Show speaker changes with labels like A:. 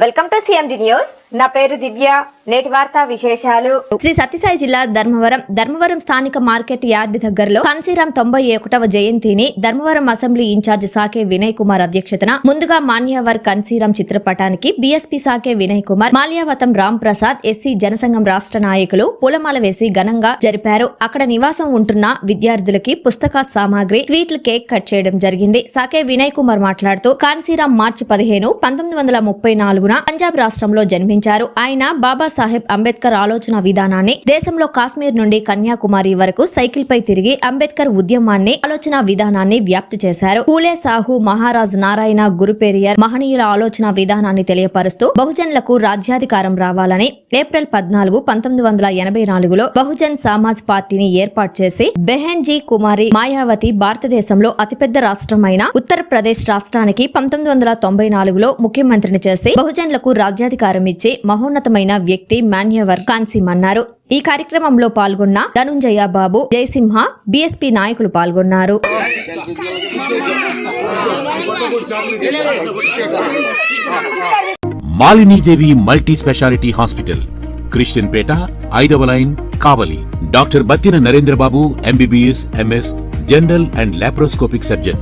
A: Welcome to CMD news నా పేరు దివ్య. నేటి వార్తా విశేషాలు.
B: శ్రీ సత్యసాయి జిల్లా ధర్మవరం ధర్మవరం స్థానిక మార్కెట్ యార్డ్ దగ్గరలో కన్సీరామ్ తొంభై ఒకటవ జయంతిని ధర్మవరం అసెంబ్లీ ఇన్ఛార్జ్ సాకే వినయ్ కుమార్ అధ్యక్షతన ముందుగా మాన్యావర్ కన్సీరామ్ చిత్రపటానికి బీఎస్పీ సాకే వినయ్ కుమార్ మాల్యావతం రామ్ ప్రసాద్ ఎస్సీ జనసంఘం రాష్ట్ర నాయకులు పూలమాల వేసి ఘనంగా జరిపారు. అక్కడ నివాసం ఉంటున్న విద్యార్థులకి పుస్తక సామాగ్రి స్వీట్లు కేక్ కట్ చేయడం జరిగింది. సాకే వినయ్ కుమార్ మాట్లాడుతూ కాన్సీరామ్ మార్చి పదిహేను పంతొమ్మిది వందల ముప్పై నాలుగున పంజాబ్ రాష్ట్రంలో జన్మించారు. ఆయన బాబాసాహెబ్ అంబేద్కర్ ఆలోచన విధానాన్ని దేశంలో కాశ్మీర్ నుండి కన్యాకుమారి వరకు సైకిల్ పై తిరిగి అంబేద్కర్ ఉద్యమాన్ని ఆలోచన విధానాన్ని వ్యాప్తి చేశారు. పూలే సాహు మహారాజ్ నారాయణ గురుపేరియర్ మహనీయుల ఆలోచన విధానాన్ని తెలియపరుస్తూ బహుజన్లకు రాజ్యాధికారం రావాలని ఏప్రిల్ పద్నాలుగు పంతొమ్మిది వందల ఎనభై నాలుగులో బహుజన్ సమాజ్ పార్టీని ఏర్పాటు చేసి బెహెన్జీ కుమారి మాయావతి భారతదేశంలో అతిపెద్ద రాష్ట్రమైన ఉత్తరప్రదేశ్ రాష్ట్రానికి పంతొమ్మిది వందల తొంభై నాలుగులో ముఖ్యమంత్రిని చేసి బహుజన్లకు రాజ్యాధికారం ఇచ్చి మహోన్నతమైన వ్యక్తి మాన్యవర్ కాన్సిమ్ అన్నారు. ఈ కార్యక్రమంలో పాల్గొన్న ధనుంజయ బాబు జయసింహ బీఎస్పీ నాయకులు పాల్గొన్నారు.
C: Malinidevi multi speciality hospital Christian Peta ఐదవ line Kavali. Doctor Battina Narendrababu MBBS MS general and laparoscopic surgeon.